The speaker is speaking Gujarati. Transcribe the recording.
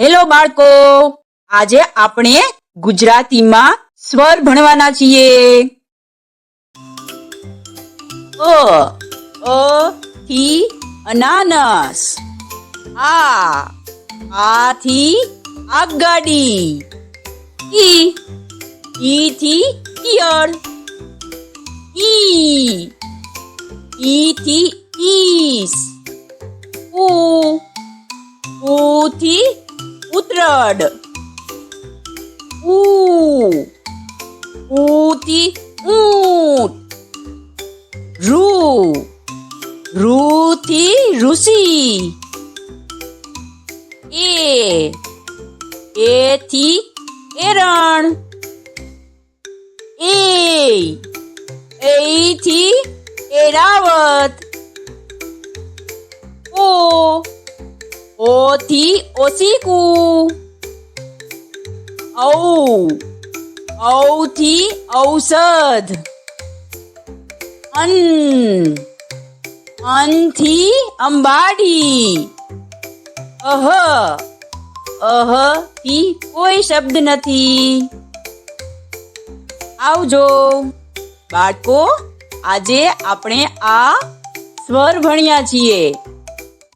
હેલો બાળકો, આજે આપણે ગુજરાતીમાં સ્વર ભણવાના છીએ. અ અ, થી અનાનસ. આ આ થી આગગાડી ઈ ઈ થી ઈયળ. ઈ ઈ થી ઈસ. ઉ ઉ ઉતરડ বিরাট উ উতি উট রু রুতি রুসি এ এথি এরণ এই এইথি এরাবত ઓથી ઓસીકુ ઔ, ઔથી ઔષધ. અન અનથી અંબાડી. અહ અહથી કોઈ શબ્દ નથી. આવજો. બાળકો, આજે આપણે આ સ્વર ભણ્યા છીએ.